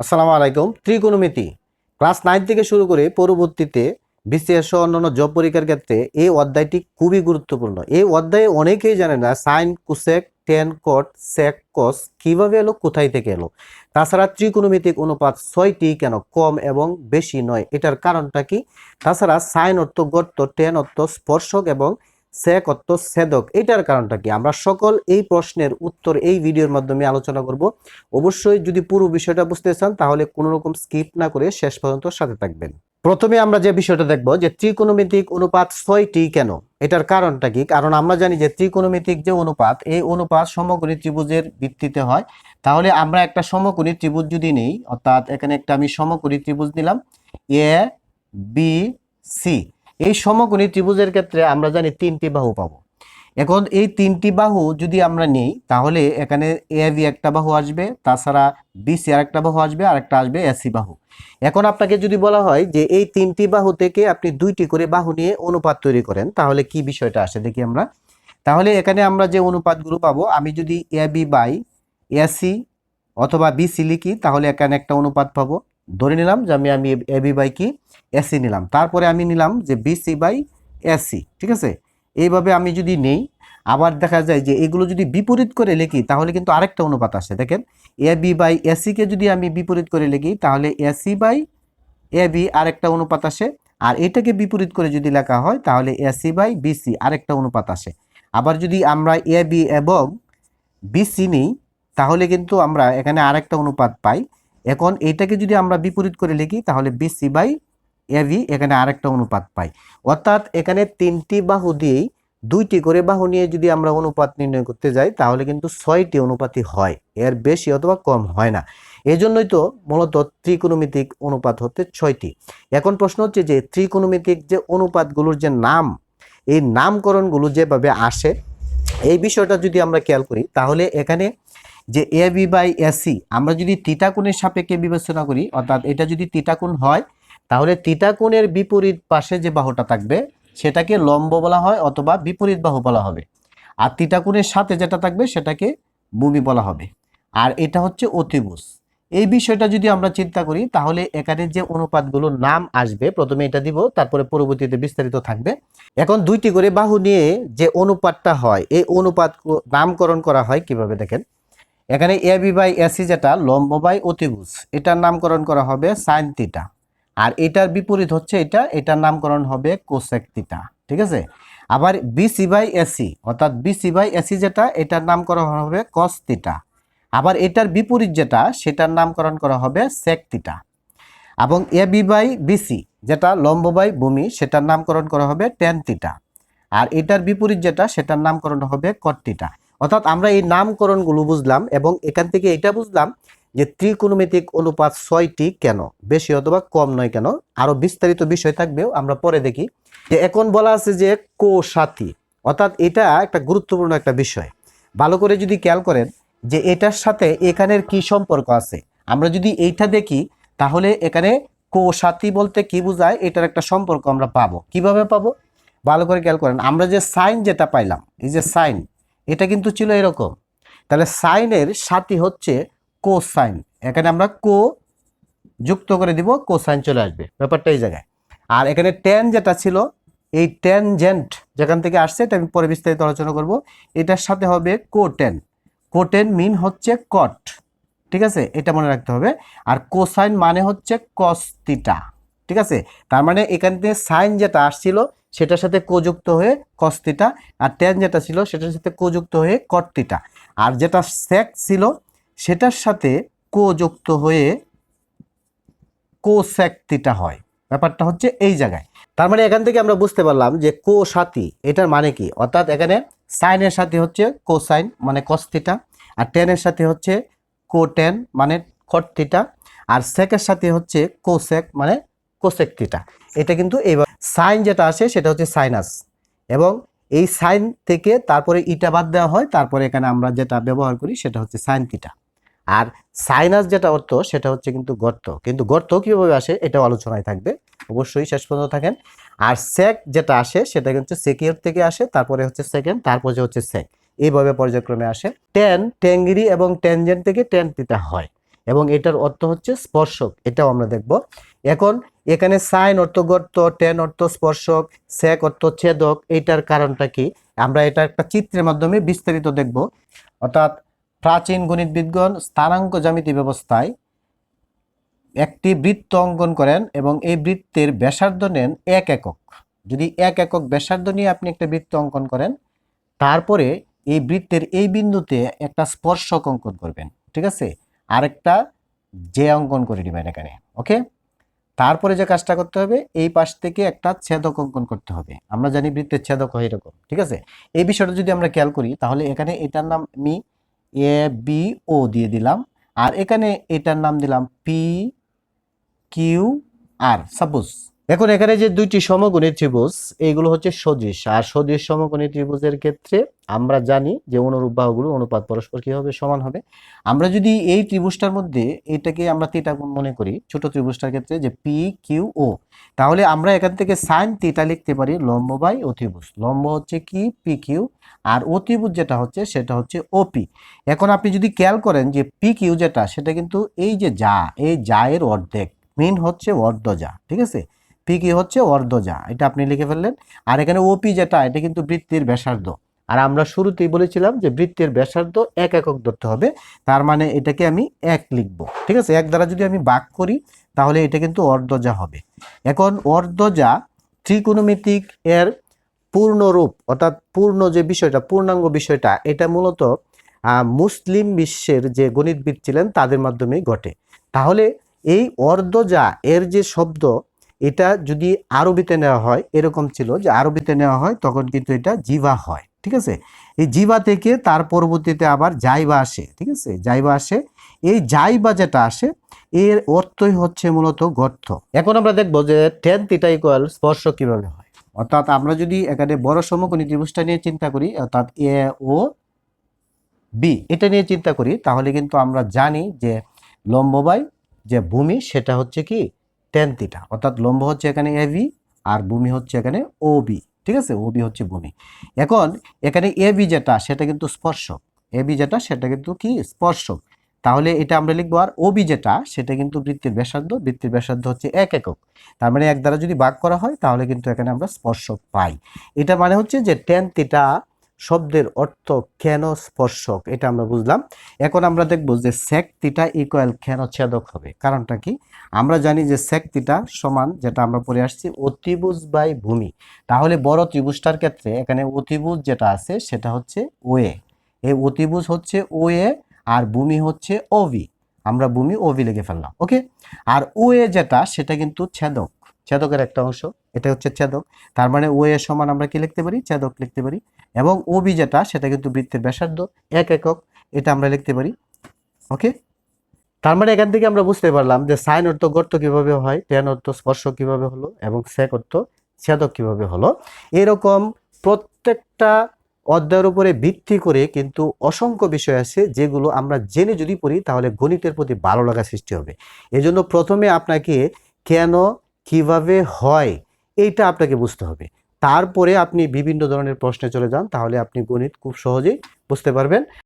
আসসালামু আলাইকুম। ত্রিকোণমিতি। ক্লাস নাইন থেকে শুরু করে পরবর্তীতে বিসিএস অন্যান্য জব পরীক্ষার ক্ষেত্রে এই অধ্যায়টি খুবই গুরুত্বপূর্ণ। এই অধ্যায়ে অনেকেই জানে না sine, cosec, tan, cot, sec, cos কীভাবে এলো, কোথায় থেকে এলো। তাছাড়া ত্রিকোণমিতিক অনুপাত ছয়টি কেন কম এবং বেশি নয়, এটার কারণটা কি? তাছাড়া সাইন অর্থ গর্ত, টেন অর্থ স্পর্শক এবং সেক অর্থ ছেদক এটার কারণটা কি? আমরা সকল এই প্রশ্নের উত্তর এই ভিডিওর মাধ্যমে আলোচনা করব। অবশ্যই যদি পুরো বিষয়টা বুঝতে চান, তাহলে কোনো রকম স্কিপ না করে শেষ পর্যন্ত সাথে থাকবেন। প্রথমে আমরা যে বিষয়টা দেখব, যে ত্রিকোণমিতিক অনুপাত ছয়টি কেন? এটার কারণটা কি? কারণ আমরা জানি যে ত্রিকোণমিতিক যে অনুপাত, এই অনুপাত সমকোণী ত্রিভুজের ভিত্তিতে হয়। তাহলে আমরা একটা সমকোণী ত্রিভুজ যদি নেই, অর্থাৎ এখানে একটা আমি সমকোণী ত্রিভুজ নিলাম এ বি সি এই সমকোণী ত্রিভুজের ক্ষেত্রে আমরা জানি তিনটি বাহু পাবো। এখন এই তিনটি বাহু যদি আমরা নেই, তাহলে এখানে এ বি একটা বাহু আসবে, তাছাড়া বিসি আর একটা বাহু আসবে আর একটা আসবে এসি বাহু। এখন আপনাকে যদি বলা হয় যে এই তিনটি বাহু থেকে আপনি দুইটি করে বাহু নিয়ে অনুপাত তৈরি করেন, তাহলে কি বিষয়টা আসে দেখি আমরা। তাহলে এখানে আমরা যে অনুপাতগুলো পাবো, আমি যদি এ বি বাই এসি অথবা বিসি লিখি, তাহলে এখানে একটা অনুপাত পাবো। ধরে নিলাম যে আমি আমি এ বি বাই কি এসি নিলাম। তারপরে আমি নিলাম যে বিসি বাই এসি ঠিক আছে? এইভাবে আমি যদি নেই, আবার দেখা যায় যে এগুলো যদি বিপরীত করে লিখি, তাহলে কিন্তু আরেকটা অনুপাত আসে। দেখেন এ বি বাই এসিকে যদি আমি বিপরীত করে লিখি, তাহলে এসি বাই এ বি আরেকটা অনুপাত আসে। আর এটাকে বিপরীত করে যদি লেখা হয়, তাহলে এসি বাই বিসি আরেকটা অনুপাত আসে। আবার যদি আমরা এ বি এবং বিসি নিই, তাহলে কিন্তু আমরা এখানে আরেকটা অনুপাত পাই। এখন এইটাকে যদি আমরা বিপরীত করে লিখি, তাহলে বিসি বাই এবি এখানে আরেকটা অনুপাত পাই। অর্থাৎ এখানে তিনটি বাহু দিয়েই দুইটি করে বাহু নিয়ে যদি আমরা অনুপাত নির্ণয় করতে যাই, তাহলে কিন্তু ছয়টি অনুপাতই হয়। এর বেশি অথবা কম হয় না। এই জন্যই তো মূলত ত্রিকোণমিতিক অনুপাত হতে ছয়টি। এখন প্রশ্ন হচ্ছে যে, ত্রিকোণমিতিক যে অনুপাতগুলোর যে নাম, এই নামকরণগুলো যেভাবে আসে, এই বিষয়টা যদি আমরা খেয়াল করি, তাহলে এখানে যে এ বি বাই এসি আমরা যদি তিটাকুণের সাপেক্ষে বিবেচনা করি, অর্থাৎ এটা যদি তিটাকুণ হয়, তাহলে তিটাকুণের বিপরীত পাশে যে বাহুটা থাকবে, সেটাকে লম্ব বলা হয় অথবা বিপরীত বাহু বলা হবে। আর তিটাকুণের সাথে যেটা থাকবে, সেটাকে ভূমি বলা হবে। আর এটা হচ্ছে অতিভুজ। এই বিষয়টা যদি আমরা চিন্তা করি, তাহলে এখানে যে অনুপাতগুলোর নাম আসবে, প্রথমে এটা দিব, তারপরে পরবর্তীতে বিস্তারিত থাকবে। এখন দুইটি করে বাহু নিয়ে যে অনুপাতটা হয়, এই অনুপাত নামকরণ করা হয় কীভাবে দেখেন? এখানে এ বি বাই এসি যেটা, লম্ব বাই অতিভুজ। এটার নামকরণ করা হবে সাইন তিটা আর এটার বিপরীত হচ্ছে এটা, এটার নামকরণ হবে কোসেক তিটা ঠিক আছে? আবার বিসি বাই এসি অর্থাৎ বিসি বাই এসি যেটা, এটার নামকরণ হবে কস তিটা আবার এটার বিপরীত যেটা, সেটার নামকরণ করা হবে সেক তিটা এবং এ বি বাই বিসি যেটা, লম্ব বাই ভূমি, সেটার নামকরণ করা হবে টেন তিটা আর এটার বিপরীত যেটা, সেটার নামকরণ হবে কট তিটা অর্থাৎ আমরা এই নামকরণগুলো বুঝলাম এবং এখান থেকে এটা বুঝলাম যে ত্রিকোণমিতিক অনুপাত ছয়টি কেন? বেশি অথবা কম নয় কেন? আরও বিস্তারিত বিষয় থাকবেও, আমরা পরে দেখি। যে এখন বলা আছে যে কো সাথী অর্থাৎ এটা একটা গুরুত্বপূর্ণ একটা বিষয়। ভালো করে যদি খেয়াল করেন যে এটার সাথে এখানের কি সম্পর্ক আছে? আমরা যদি এইটা দেখি, তাহলে এখানে কো সাথী বলতে কি বোঝায়? এটার একটা সম্পর্ক আমরা পাবো। কীভাবে পাবো? ভালো করে খেয়াল করেন। আমরা যে সাইন যেটা পাইলাম, এই যে সাইন এটা কিন্তু ছিল এরকম। তাহলে সাইনের সাথী হচ্ছে কো সাইন এখানে আমরা কো যুক্ত করে দিব কো সাইন চলে আসবে। ব্যাপারটা এই জায়গায়। আর এখানে টেন যেটা ছিল, এই টেনজেন্ট যেখান থেকে আসছে এটা আমি পরে বিস্তারিত আলোচনা করব। এটার সাথে হবে কো টেন কো টেন মিন হচ্ছে কট ঠিক আছে? এটা মনে রাখতে হবে। আর কোসাইন মানে হচ্ছে কস্তিটা ঠিক আছে? তার মানে এখান থেকে সাইন যেটা আসছিল, সেটার সাথে কোযুক্ত হয়ে কস্তিটা আর টেন যেটা ছিল, সেটার সাথে কোযুক্ত হয়ে কর্তিটা আর যেটা সেক ছিল, সেটার সাথে কো যুক্ত হয়ে কোসেকটিটা হয়। ব্যাপারটা হচ্ছে এই জায়গায়। তার মানে এখান থেকে আমরা বুঝতে পারলাম যে কো সাথী এটার মানে কি? অর্থাৎ এখানে সাইনের সাথে হচ্ছে কোসাইন মানে কস্তিটা আর টেনের সাথে হচ্ছে কো টেন মানে কটতিটা আর সেকের সাথে হচ্ছে কোসেক মানে কোসেকটিটা। এটা কিন্তু এইবার সাইন যেটা আসে সেটা হচ্ছে সাইনাস। এবং এই সাইন থেকে তারপরে ইটা বাদ দেওয়া হয়, তারপরে এখানে আমরা যেটা ব্যবহার করি সেটা হচ্ছে সাইন থিটা। আর সাইনাস যেটা অর্থ, সেটা হচ্ছে কিন্তু গর্ত। কিন্তু গর্ত কীভাবে আসে এটাও আলোচনায় থাকবে, অবশ্যই শেষ পর্যন্ত থাকেন। আর সেক যেটা আসে সেটা কিন্তু সেকিয়র থেকে আসে, তারপরে হচ্ছে সেকেন্ড, তারপরে হচ্ছে সেক। এইভাবে পর্যায়ক্রমে আসে। টেন, টেঙ্গিরি এবং টেনজেন্ট থেকে টেন থিটা হয়। এবং এটার অর্থ হচ্ছে স্পর্শক, এটাও আমরা দেখব। এখন এখানে সাইন অর্থ গর্ত, টেন অর্থ স্পর্শক, সেক অর্থ ছেদক এটার কারণটা কি? আমরা এটা একটা চিত্রের মাধ্যমে বিস্তারিত দেখব। অর্থাৎ প্রাচীন গণিতবিদগণ স্থানাঙ্ক জ্যামিতি ব্যবস্থায় একটি বৃত্ত অঙ্কন করেন এবং এই বৃত্তের ব্যাসার্ধ নেন এক একক। যদি এক একক ব্যাসার্ধ নিয়ে আপনি একটা বৃত্ত অঙ্কন করেন, তারপরে এই বৃত্তের এই বিন্দুতে একটা স্পর্শক অঙ্কন করবেন, ঠিক আছে? আরেকটা যে অঙ্কন করে নেবেন এখানে, ওকে? তারপরে যে কাজটা করতে হবে, এই পাশ থেকে একটা ছেদক অঙ্কন করতে হবে। আমরা জানি বৃত্তের ছেদক হয় এরকম, ঠিক আছে? এই বিষয়টা যদি আমরা খেয়াল করি, তাহলে এখানে এটার নাম আমি এ বি ও দিয়ে দিলাম, আর এখানে এটার নাম দিলাম পি কিউ আর সাপোজ এখন এখানে যে দুইটি সমকোণী ত্রিভুজ এইগুলো হচ্ছে সদৃশ। আর সদৃশ সমকোণী ত্রিভুজের ক্ষেত্রে আমরা জানি যে অনুরূপ বাহুগুলো অনুপাত পরস্পর কি হবে সমান হবে। আমরা যদি এই ত্রিভুজটার মধ্যে এটাকে আমরা তিটা কোণ মনে করি, ছোট ত্রিভুজটার ক্ষেত্রে যে পি কিউ ও তাহলে আমরা এখান থেকে সাইন তিটা লিখতে পারি লম্ব বাই অতিভুজ লম্ব হচ্ছে কি? পি কিউ আর অতিভুজ যেটা হচ্ছে সেটা হচ্ছে ওপি এখন আপনি যদি খেয়াল করেন যে পি কিউ যেটা, সেটা কিন্তু এই যে যা, এই জায়ের অর্ধেক মিন হচ্ছে অর্ধ যা, ঠিক আছে? পি কি হচ্ছে? অর্ধজা। এটা আপনি লিখে ফেললেন। আর এখানে ওপি যেটা, এটা কিন্তু বৃত্তির ব্যাসার্ধ। আর আমরা শুরুতেই বলেছিলাম যে বৃত্তের ব্যাসার্ধ এক একক ধরতে হবে। তার মানে এটাকে আমি এক লিখব। ঠিক আছে? এক দ্বারা যদি আমি বাক করি, তাহলে এটা কিন্তু অর্ধজা হবে। এখন অর্ধজা ত্রিকোণমিতিক এর পূর্ণরূপ, অর্থাৎ পূর্ণ যে বিষয়টা, পূর্ণাঙ্গ বিষয়টা, এটা মূলত মুসলিম বিশ্বের যে গণিতবিদ ছিলেন, তাদের মাধ্যমেই ঘটে। তাহলে এই অর্ধজা এর যে শব্দ এটা যদি আরবিতে নেওয়া হয়, এরকম ছিল যে আরবিতে নেওয়া হয়, তখন কিন্তু এটা জিভা হয়, ঠিক আছে? এই জিবা থেকে তার পরবর্তীতে আবার জাইবা আসে, ঠিক আছে? জাইবা আসে। এই জাইবা যেটা আসে, এর অর্থই হচ্ছে মূলত গর্ত। এখন আমরা দেখব যে টেন থিটা ইকুয়াল স্পর্শ কীভাবে হয়। অর্থাৎ আমরা যদি এখানে বড় সমকোণী ত্রিভুজটা নিয়ে চিন্তা করি, অর্থাৎ এ ও বি এটা নিয়ে চিন্তা করি, তাহলে কিন্তু আমরা জানি যে লম্ববাই যে ভূমি, সেটা হচ্ছে কি? টেন থিটা অর্থাৎ লম্ব হচ্ছে এখানে এ বি আর ভূমি হচ্ছে এখানে ও বি ঠিক আছে? ও বি হচ্ছে ভূমি। এখন এখানে এ বি যেটা, সেটা কিন্তু স্পর্শক। এ বি যেটা, সেটা কিন্তু কি? স্পর্শক। তাহলে এটা আমরা লিখব, আর ওবি যেটা, সেটা কিন্তু বৃত্তির ব্যাসার্ধ। বৃত্তির ব্যাসার্ধ হচ্ছে এক একক। তার মানে এক দ্বারা যদি ভাগ করা হয়, তাহলে কিন্তু এখানে আমরা স্পর্শক পাই। এটা মানে হচ্ছে যে টেন থিটা শব্দের অর্থ কেন স্পর্শক এটা আমরা বুঝলাম। এখন আমরা দেখব যে সেক থিটা ইকুয়াল কেন ছেদক হবে। কারণটা কি? আমরা জানি যে সেক থিটা সমান, যেটা আমরা পড়ে আসছি, অতিভুজ বাই ভূমি। তাহলে বড় ত্রিভুজটার ক্ষেত্রে এখানে অতিভুজ যেটা আছে, সেটা হচ্ছে ওয়ে এই অতিভুজ হচ্ছে ওয়ে আর ভূমি হচ্ছে ওভি আমরা ভূমি ওভি লিখে ফেললাম, ওকে? আর ওয়ে যেটা, সেটা কিন্তু ছেদক। ছেদকের একটা অংশ, এটা হচ্ছে ছেদক। তার মানে ও ওয়ে সমান আমরা কি লিখতে পারি? ছেদক লিখতে পারি। এবং ওবি যেটা, সেটা কিন্তু বৃত্তের ব্যাসার্ধ, এক একক, এটা আমরা লিখতে পারি। ওকে? তার মানে এখান থেকে আমরা বুঝতে পারলাম যে সাইন অর্থ গর্ত কীভাবে হয় টেন অর্থ স্পর্শ কীভাবে হলো, এবং সেক অর্থ ছেদক কীভাবে হলো। এরকম প্রত্যেকটা অধ্যায়ের উপরে ভিত্তি করে কিন্তু অসংখ্য বিষয় আছে যেগুলো আমরা জেনে যদি পড়ি, তাহলে গণিতের প্রতি ভালো লাগা সৃষ্টি হবে। এজন্য প্রথমে আপনাকে কেন কীভাবে হয়, এইটা আপনাকে বুঝতে হবে। তারপরে আপনি বিভিন্ন ধরনের প্রশ্নে চলে যান, তাহলে আপনি গণিত খুব সহজেই বুঝতে পারবেন।